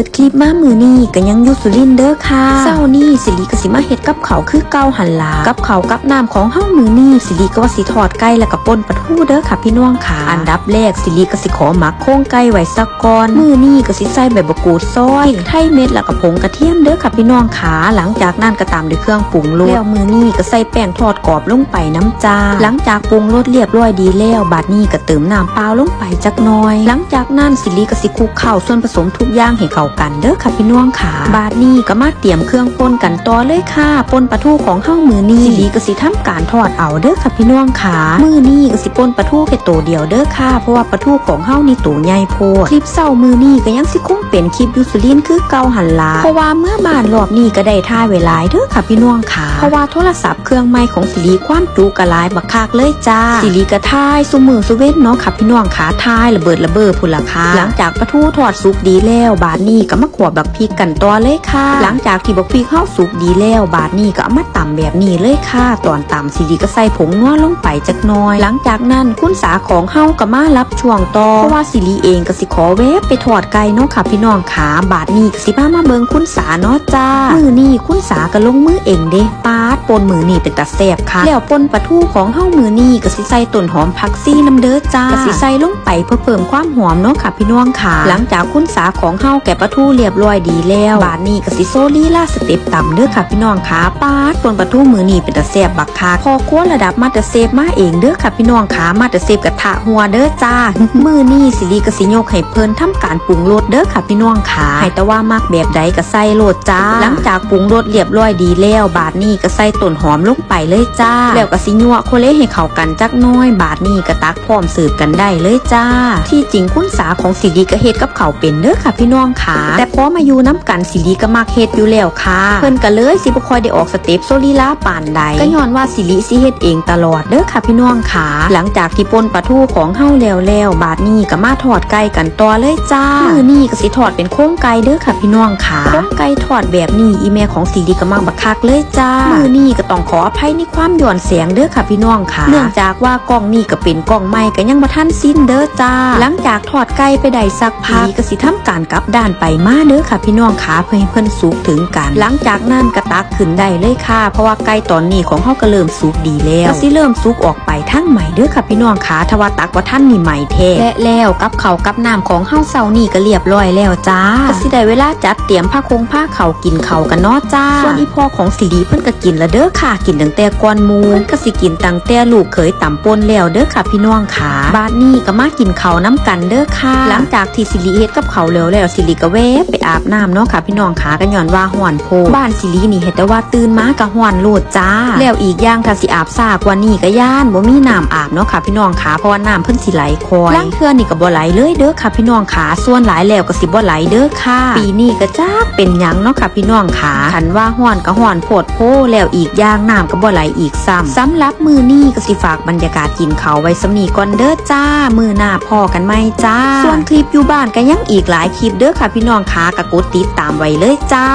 ปิดคลิปมามือนี่ก็ยังอยู่สุรินเด้อค่ะเศร้านี่สิริกสิมาเฮ็ดกับเขาคือเกาหันลากับเขากับน้ำของเฮามือนี่สิริก็ว่าสิทอดไก่แล้วก็ปนปลาทูเด้อค่ะพี่น้องค่ะ อันดับแรกสิริกสิขอหมักโค้งไก่ไว้สักก่อน มือนี่ก็สิใส่ใบมะกรูดซอยไทยเม็ดแล้วก็ผงกระเทียมเด้อค่ะพี่น้องค่ะ หลังจากนั้นก็ตามด้วยเครื่องปรุงรสแล้วมือนี่ก็ใส่แป้งทอดกรอบลงไปน้ำจาหลังจากปรุงรสเรียบร้อยดีแล้วบาดนี้ก็เติมน้ำเปล่าลงไปจักน่อย หลังจากนั้นสิริกสิคลุกเข้าส่วนผสมทุกอย่างให้เขากันเด้อค่ะพี่น้องค่ะ บาดนี้ก็มาเตรียมเครื่องป่นกันต่อเลยค่ะป่นปลาทูของเฮ้ามือนี้สิดีก็สิทำการทอดเอาเด้อค่ะพี่น้องค่ะมือนี้ก็สิป่นปลาทูแค่ตัวเดียวเด้อค่ะเพราะว่าปลาทูของเฮ้านี่ตัวใหญ่โพดคลิปเศร้ามือนี้ก็ยังสิคุ้มเป็นคลิปยูสุรินคือเกาหันลาเพราะว่าเมื่อบานรอบนี้ก็ได้ท่าเวลาเด้อค่ะพี่น้องค่ะเพราะว่าโทรศัพท์เครื่องใหม่ของสิริความจุกระลายบักคักเลยจ้าสิริกระทายสุมือสุเว้นเนาะค่ะพี่น้องขาทายระเบิดระเบ้อพุ่นละค่ะหลังจากปลาทูทอดสุกดีแล้ว บาดนี้ก็มาขวบบักพริกกันต่อเลยค่ะ หลังจากที่บักพริกเข้าสุกดีแล้ว บาดนี้ก็เอามาตำแบบนี้เลยค่ะ ตอนตำสิริก็ใส่ผงนัวลงไปจักน้อย หลังจากนั้นคุณสาของเฮาก็มารับช่วงต่อเพราะว่าสิริเองก็สิขอแวะไปทอดไก่เนาะค่ะพี่น้องขาบาดนี้ก็สิพามาเบิงคุณสาเนาะจ้ามือนี่คุณสาก็ลงมือเองเด้ปาดปนมือนี่เป็นตาแซ่บค่ะ แล้วปนปลาทูของเฮามือนี่ก็สิใส่ต้นหอมผักซี่น้ำเด้อจ้าก็สิใส่ลงไปเพื่อเพิ่มความหอมเนาะค่ะพี่น้องค่ะ หลังจากคุณสาของเฮาแกะปลาทูเรียบร้อยดีแล้ว บาดนี้ก็สิโซลี่ล่าสเต็ปต่ำเด้อค่ะพี่น้องค่ะปาดปนปลาทูมือนี่เป็นตาแซ่บบักคักพอครัวระดับมาตอร์เซฟมาเองเด้อค่ะพี่น้องค่ะมาตอร์เซฟกระทะหัวเด้อจ้า มือนี่สิริก็สิยกให้เพิ่นทำการปรุงรสเด้อค่ะพี่น้องค่ะให้แต่ว่ามักแบบใดก็ใส่โลดจ้า หลังจากปรุงรสเรียบร้อยดีแล้ว บาดนี้ก็ใส่ต้นหอมลงไปเลยจ้า แล้วก็สิยั่วโคเลให้เข้ากันจักน้อย บาดนี้ก็ตักพร้อมสืบกันได้เลยจ้า ที่จริงคุณสาของสิริก็เฮ็ดกับเขาเป็นเด้อค่ะพี่น้องค่ะแต่พอมาอยู่น้ำกันสิริก็มักเฮ็ดอยู่แล้วค่ะ เพิ่นก็เลยสิบ่ค่อยได้ออกสเต็ปโซลีลาปานใดก็ย้อนว่าสิริสิเฮ็ดเองตลอดเด้อค่ะพี่น้องค่ะ หลังจากที่ปนปลาทูของเฮาแล้วแล้วบาดนี้ก็มาทอดไก่กันต่อเลยจ้ามื้อนี้ก็สิทอดเป็นโค้งไก่เด้อค่ะพี่น้องค่ะโค้งไก่ทอดแบบนี้อีแม่ของสิริก็มักบักคักเลยจ้ามื้อนี้ก็ต้องขออภัยในความหย่อนเสียงเด้อค่ะพี่น้องค่ะ เนื่องจากว่ากล้องนี้ก็เป็นกล้องใหม่ก็ยังบ่ทันสิ้นเด้อจ้า หลังจากทอดไก่ไปได้สักพักก็สิทำการกลับด้านไปมาเด้อค่ะ พี่น้องค่ะเพื่อให้เพิ่นสุกถึงกัน หลังจากนั้นก็ตักขึ้นได้เลยค่ะ เพราะว่าไก่ตอนนี้ของเฮาก็เริ่มสุกดีแล้วก็สิเริ่มสุกออกไปทั้งใหม่เด้อค่ะพี่น้องค่ะถ้าว่าตักว่าท่านนี่ใหม่แท้และแล้วกับเขาวกับน้ำของเฮาเซานี่ก็เรียบร้อยแล้วจ้าก็สิได้เวลาจัดเตรียมผ้าคงผ้าเขาวกินเขาวกันเนาะจ้าส่วนอีพ่อของสิริเพิ่นก็กินละเด้อค่ะ กินตั้งแต่ก่อนมูนก็สิกินตั้งแต่ลูกเขยต่ำปนแล้วเด้อค่ะพี่น้องค่ะบาดนี้ก็มากินเขาน้ำกันเด้อค่ะ หลังจากที่สิริเฮ็ดกับเขาแล้วแล้วสิริก็แวะไปอาบน้ำเนาะค่ะพี่น้องค่ะกันย้อนว่าห่อนโพบ้านสิรินี่เฮ็ดแต่ว่าตื่นมาก็ห่อนโลดจ้า แล้วอีกอย่างถ้าสิอาบซากว่านี่ก็ย่านบ่มีน้ำอาบเนาะค่ะพี่น้องค่ะเพราะว่าน้ำเพิ่นสิไหลคอยล้างเทื่อนี่ก็บ่ไหลเลยเด้อค่ะพี่น้องค่ะส่วนหลายแล้วก็สิบ่ไหลเด้อค่ะ ปีนี้ก็จักเป็นยังเนาะค่ะพี่น้องค่ะคันว่าห่อนก็ห่อนโพดโพแล้วอีกย่างน้ำก็บ่ไหลอีกซ้ำสำหรับมือนี้ก็สิฝากบรรยากาศกินเขาไว้สำนีก่อนเด้อจ้า มือหน้าพอกันไหมจ้า ส่วนคลิปอยู่บ้านก็ยังอีกหลายคลิปเด้อค่ะพี่น้องค่ะกะกดติดตามไว้เลยจ้า